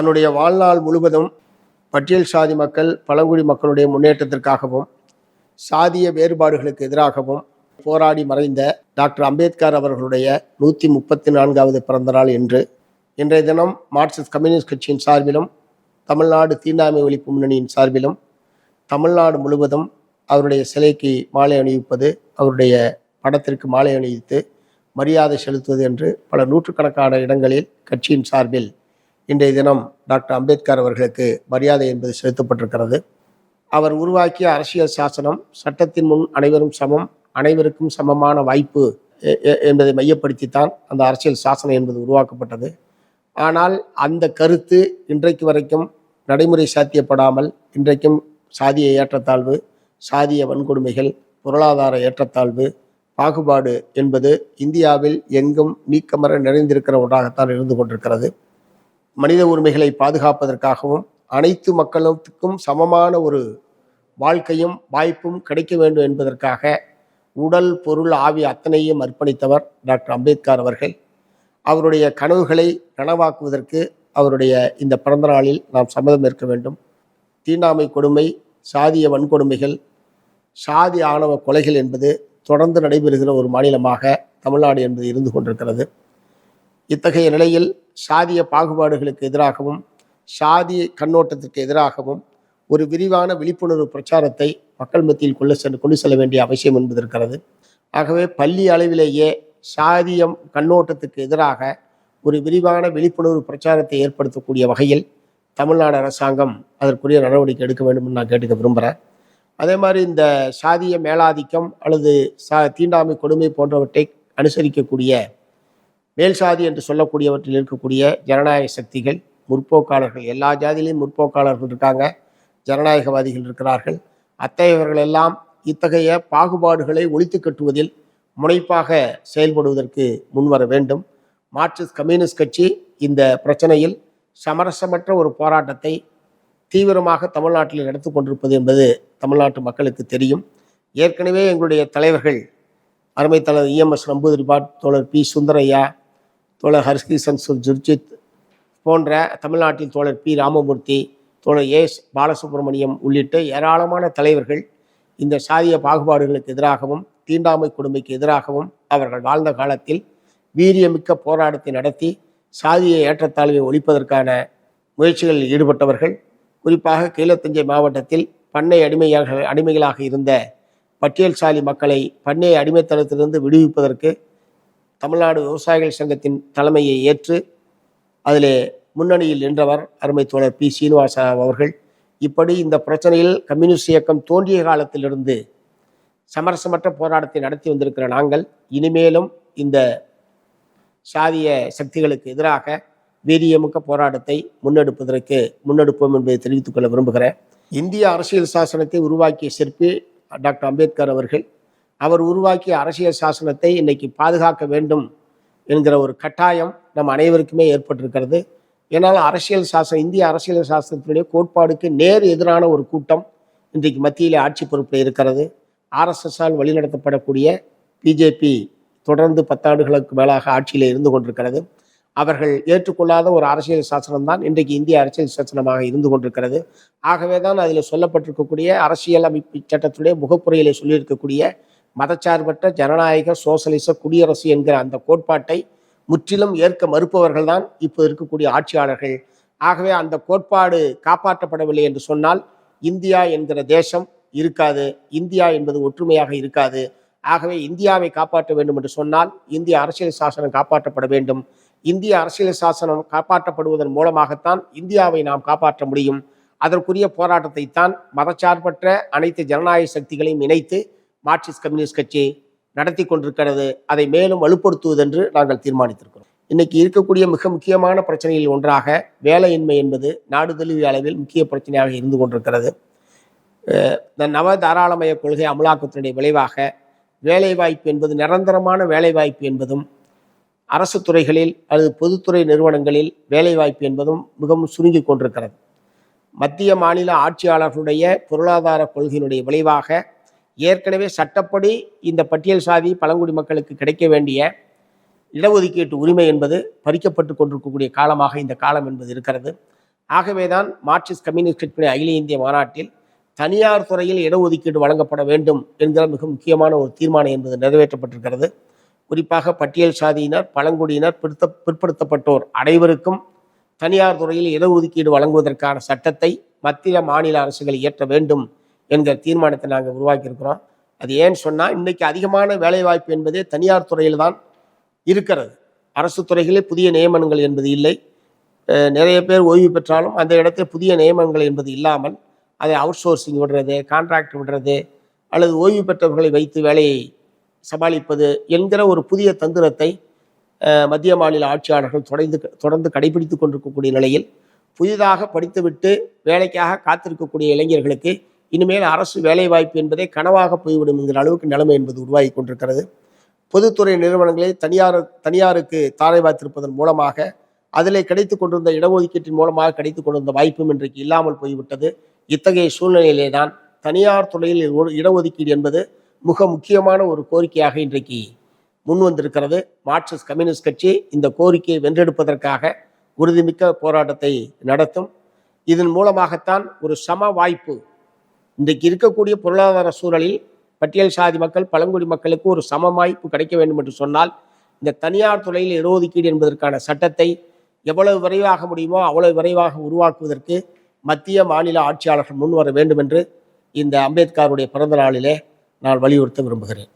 தன்னுடைய வாழ்நாள் முழுவதும் பட்டியல் சாதி மக்கள் பழங்குடி மக்களுடைய முன்னேற்றத்திற்காகவும் சாதிய வேறுபாடுகளுக்கு எதிராகவும் போராடி மறைந்த டாக்டர் அம்பேத்கர் அவர்களுடைய நூற்றி முப்பத்தி நான்காவது பிறந்த நாள் என்று இன்றைய தினம் மார்க்சிஸ்ட் கம்யூனிஸ்ட் கட்சியின் சார்பிலும் தமிழ்நாடு தீண்டாமை ஒழிப்பு முன்னணியின் சார்பிலும் தமிழ்நாடு முழுவதும் அவருடைய சிலைக்கு மாலை அணிவிப்பது அவருடைய படத்திற்கு மாலை அணிவித்து மரியாதை செலுத்துவது என்று பல நூற்றுக்கணக்கான இடங்களில் கட்சியின் சார்பில் இன்றைய தினம் டாக்டர் அம்பேத்கர் அவர்களுக்கு மரியாதை என்பது செலுத்தப்பட்டிருக்கிறது. அவர் உருவாக்கிய அரசியல் சாசனம் சட்டத்தின் முன் அனைவரும் சமம் அனைவருக்கும் சமமான வாய்ப்பு என்பதை மையப்படுத்தித்தான் அந்த அரசியல் சாசனம் என்பது உருவாக்கப்பட்டது. ஆனால் அந்த கருத்து இன்றைக்கு வரைக்கும் நடைமுறை சாத்தியப்படாமல் இன்றைக்கும் சாதிய ஏற்றத்தாழ்வு சாதிய வன்கொடுமைகள் பொருளாதார ஏற்றத்தாழ்வு பாகுபாடு என்பது இந்தியாவில் எங்கும் நீக்கமர நிறைந்திருக்கிற ஒன்றாகத்தான் இருந்து கொண்டிருக்கிறது. மனித உரிமைகளை பாதுகாப்பதற்காகவும் அனைத்து மக்களுக்கும் சமமான ஒரு வாழ்க்கையும் வாய்ப்பும் கிடைக்க வேண்டும் என்பதற்காக உடல் பொருள் ஆவி அத்தனையும் அர்ப்பணித்தவர் டாக்டர் அம்பேத்கர் அவர்கள். அவருடைய கனவுகளை நனவாக்குவதற்கு அவருடைய இந்த பிறந்த நாளில் நாம் சம்மதம் ஏற்க வேண்டும். தீண்டாமை கொடுமை சாதிய வன்கொடுமைகள் சாதி ஆணவ கொலைகள் என்பது தொடர்ந்து நடைபெறுகிற ஒரு மாநிலமாக தமிழ்நாடு என்பது இருந்து கொண்டிருக்கிறது. இத்தகைய நிலையில் சாதிய பாகுபாடுகளுக்கு எதிராகவும் சாதி கண்ணோட்டத்திற்கு எதிராகவும் ஒரு விரிவான விழிப்புணர்வு பிரச்சாரத்தை மக்கள் மத்தியில் கொள்ள சென்று கொண்டு செல்ல வேண்டிய அவசியம் என்பது இருக்கிறது ஆகவே பள்ளி அளவிலேயே சாதியம் கண்ணோட்டத்துக்கு எதிராக ஒரு விரிவான விழிப்புணர்வு பிரச்சாரத்தை ஏற்படுத்தக்கூடிய வகையில் தமிழ்நாடு அரசாங்கம் அதற்குரிய நடவடிக்கை எடுக்க வேண்டும் நான் கேட்டுக்க விரும்புகிறேன் அதே மாதிரி இந்த சாதிய மேலாதிக்கம் அல்லது சா தீண்டாமை கொடுமை போன்றவற்றை அனுசரிக்கக்கூடிய மேல் சாதி என்று சொல்லக்கூடியவற்றில் இருக்கக்கூடிய ஜனநாயக சக்திகள் முற்போக்காளர்கள் எல்லா ஜாதியிலையும் முற்போக்காளர்கள் இருக்காங்க. ஜனநாயகவாதிகள் இருக்கிறார்கள். அத்தகையவர்கள் எல்லாம் இத்தகைய பாகுபாடுகளை ஒழித்து கட்டுவதில் முனைப்பாக செயல்படுவதற்கு முன்வர வேண்டும். மார்க்சிஸ்ட் கம்யூனிஸ்ட் கட்சி இந்த பிரச்சனையில் சமரசமற்ற ஒரு போராட்டத்தை தீவிரமாக தமிழ்நாட்டில் நடத்து கொண்டிருப்பது என்பது தமிழ்நாட்டு மக்களுக்கு தெரியும். ஏற்கனவே எங்களுடைய தலைவர்கள் அருமை தலைவர் இஎம்எஸ் நம்பூதிரிபாட் தோழர் பி சுந்தரையா தோழர் ஹர்கிஷன் சுர்ஜித் போன்ற தமிழ்நாட்டில் தோழர் பி. ராமமூர்த்தி தோழர் எஸ். பாலசுப்ரமணியம் உள்ளிட்ட ஏராளமான தலைவர்கள் இந்த சாதிய பாகுபாடுகளுக்கு எதிராகவும் தீண்டாமை கொடுமைக்கு எதிராகவும் அவர்கள் வாழ்ந்த காலத்தில் வீரியமிக்க போராட்டத்தை நடத்தி சாதிய ஏற்றத்தாழ்வை ஒழிப்பதற்கான முயற்சிகளில் ஈடுபட்டவர்கள் குறிப்பாக கீழத்தஞ்சை மாவட்டத்தில் பண்ணை அடிமையாக அடிமைகளாக இருந்த பட்டியல்சாலி மக்களை பண்ணை அடிமைத்தனத்திலிருந்து விடுவிப்பதற்கு தமிழ்நாடு விவசாயிகள் சங்கத்தின் தலைமையை ஏற்று அதிலே முன்னணியில் நின்றவர் அருமை தோழர் பி. சீனிவாசா அவர்கள். இப்படி இந்த பிரச்சனையில் கம்யூனிஸ்ட் இயக்கம் தோன்றிய காலத்திலிருந்து சமரசமற்ற போராட்டத்தை நடத்தி வந்திருக்கிற நாங்கள் இனிமேலும் இந்த சாதிய சக்திகளுக்கு எதிராக வீரியமிக்க போராட்டத்தை முன்னெடுப்பதற்கு முன்னெடுப்போம் என்பதை தெரிவித்துக் கொள்ள விரும்புகிறேன். இந்திய அரசியல் சாசனத்தை உருவாக்கிய சிற்பி டாக்டர் அம்பேத்கர் அவர்கள் அவர் உருவாக்கிய அரசியல் சாசனத்தை இன்னைக்கு பாதுகாக்க வேண்டும் என்கிற ஒரு கட்டாயம் நம் அனைவருக்குமே ஏற்பட்டிருக்கிறது. ஏன்னால் அரசியல் சாசனம் இந்திய அரசியல் சாசனத்தினுடைய கோட்பாடுக்கு நேர் எதிரான ஒரு கூட்டம் இன்றைக்கு மத்தியில் ஆட்சி பொறுப்பில் இருக்கிறது. ஆர்எஸ்எஸ்ஸால் வழிநடத்தப்படக்கூடிய பிஜேபி தொடர்ந்து பத்தாண்டுகளுக்கு மேலாக ஆட்சியில் இருந்து கொண்டிருக்கிறது. அவர்கள் ஏற்றுக்கொள்ளாத ஒரு அரசியல் சாசனம் தான் இன்றைக்கு இந்திய அரசியல் சாசனமாக இருந்து கொண்டிருக்கிறது. ஆகவே தான் அதில் சொல்லப்பட்டிருக்கக்கூடிய அரசியல் அமைப்பு சட்டத்துடைய முகப்புரையிலே சொல்லியிருக்கக்கூடிய மதச்சார்பற்ற ஜனநாயக சோசலிச குடியரசு என்கிற அந்த கோட்பாட்டை முற்றிலும் ஏற்க மறுப்பவர்கள் தான் இப்போ இருக்கக்கூடிய ஆட்சியாளர்கள். ஆகவே அந்த கோட்பாடு காப்பாற்றப்படவில்லை என்று சொன்னால் இந்தியா என்கிற தேசம் இருக்காது. இந்தியா என்பது ஒற்றுமையாக இருக்காது. ஆகவே இந்தியாவை காப்பாற்ற வேண்டும் என்று சொன்னால் இந்திய அரசியல் சாசனம் காப்பாற்றப்பட வேண்டும். இந்திய அரசியல் சாசனம் காப்பாற்றப்படுவதன் மூலமாகத்தான் இந்தியாவை நாம் காப்பாற்ற முடியும். அதற்குரிய போராட்டத்தை தான் மதச்சார்பற்ற அனைத்து ஜனநாயக சக்திகளையும் இணைத்து மார்க்சிஸ்ட் கம்யூனிஸ்ட் கட்சி நடத்தி கொண்டிருக்கிறது அதை மேலும் வலுப்படுத்துவதென்று நாங்கள் தீர்மானித்திருக்கிறோம். இன்னைக்கு இருக்கக்கூடிய மிக முக்கியமான பிரச்சனையில் ஒன்றாக வேலையின்மை என்பது நாடு தழுவிய அளவில் முக்கிய பிரச்சனையாக இருந்து கொண்டிருக்கிறது. இந்த நவ தாராளமய கொள்கை அமலாக்கத்தினுடைய விளைவாக வேலைவாய்ப்பு என்பது நிரந்தரமான வேலைவாய்ப்பு என்பதும் அரசு துறைகளில் அல்லது பொதுத்துறை நிறுவனங்களில் வேலைவாய்ப்பு என்பதும் மிகவும் சுருங்கி கொண்டிருக்கிறது. மத்திய மாநில ஆட்சியாளர்களுடைய பொருளாதார கொள்கையினுடைய விளைவாக ஏற்கனவே சட்டப்படி இந்த பட்டியல் சாதி பழங்குடி மக்களுக்கு கிடைக்க வேண்டிய இடஒதுக்கீட்டு உரிமை என்பது பறிக்கப்பட்டு கொண்டிருக்கக்கூடிய காலமாக இந்த காலம் என்பது இருக்கிறது. ஆகவேதான் மார்க்சிஸ்ட் கம்யூனிஸ்ட் கட்சியினுடைய அகில இந்திய மாநாட்டில் தனியார் துறையில் இடஒதுக்கீடு வழங்கப்பட வேண்டும் என்கிற மிக முக்கியமான ஒரு தீர்மானம் என்பது நிறைவேற்றப்பட்டிருக்கிறது. குறிப்பாக பட்டியல் சாதியினர் பழங்குடியினர் பிற்படுத்த பிற்படுத்தப்பட்டோர் அனைவருக்கும் தனியார் துறையில் இடஒதுக்கீடு வழங்குவதற்கான சட்டத்தை மத்திய மாநில அரசுகள் இயற்ற வேண்டும். என்கிற தீர்மானத்தை நாங்கள் உருவாக்கியிருக்கிறோம். அது ஏன்னு சொன்னால் இன்றைக்கி அதிகமான வேலைவாய்ப்பு என்பதே தனியார் துறையில் தான் இருக்கிறது. அரசு துறைகளில் புதிய நியமனங்கள் என்பது இல்லை. நிறைய பேர் ஓய்வு பெற்றாலும் அந்த இடத்துல புதிய நியமனங்கள் என்பது இல்லாமல் அதை அவுட் சோர்சிங் விடுறது கான்ட்ராக்ட் விடுறது அல்லது ஓய்வு பெற்றவர்களை வைத்து வேலையை சமாளிப்பது என்கிற ஒரு புதிய தந்திரத்தை மத்திய மாநில ஆட்சியாளர்கள் தொடர்ந்து தொடர்ந்து கடைபிடித்து கொண்டிருக்கக்கூடிய நிலையில் புதிதாக படித்துவிட்டு வேலைக்காக காத்திருக்கக்கூடிய இளைஞர்களுக்கு இனிமேல் அரசு வேலைவாய்ப்பு என்பதே கனவாக போய்விடும் என்கிற அளவுக்கு நிலைமை என்பது உருவாகி கொண்டிருக்கிறது. பொதுத்துறை நிறுவனங்களை தனியார் தனியாருக்கு தாரை வார்த்திருப்பதன் மூலமாக அதில் கிடைத்து கொண்டிருந்த இடஒதுக்கீட்டின் மூலமாக கிடைத்து கொண்டிருந்த வாய்ப்பும் இன்றைக்கு இல்லாமல் போய்விட்டது. இத்தகைய சூழ்நிலையிலே தான் தனியார் துறையில் ஒரு இடஒதுக்கீடு என்பது மிக முக்கியமான ஒரு கோரிக்கையாக இன்றைக்கு முன் வந்திருக்கிறது. மார்க்சிஸ்ட் கம்யூனிஸ்ட் கட்சி இந்த கோரிக்கையை வென்றெடுப்பதற்காக உறுதிமிக்க போராட்டத்தை நடத்தும். இதன் மூலமாகத்தான் ஒரு சம வாய்ப்பு இன்றைக்கு இருக்கக்கூடிய பொருளாதார சூழலில் பட்டியல் சாதி மக்கள் பழங்குடி மக்களுக்கு ஒரு சம வாய்ப்பு கிடைக்க வேண்டும் என்று சொன்னால் இந்த தனியார் துறையில் இடஒதுக்கீடு என்பதற்கான சட்டத்தை எவ்வளவு விரைவாக முடியுமோ அவ்வளவு விரைவாக உருவாக்குவதற்கு மத்திய மாநில ஆட்சியாளர்கள் முன்வர வேண்டும் என்று இந்த அம்பேத்கருடைய பிறந்த நாளிலே நான் வலியுறுத்த விரும்புகிறேன்.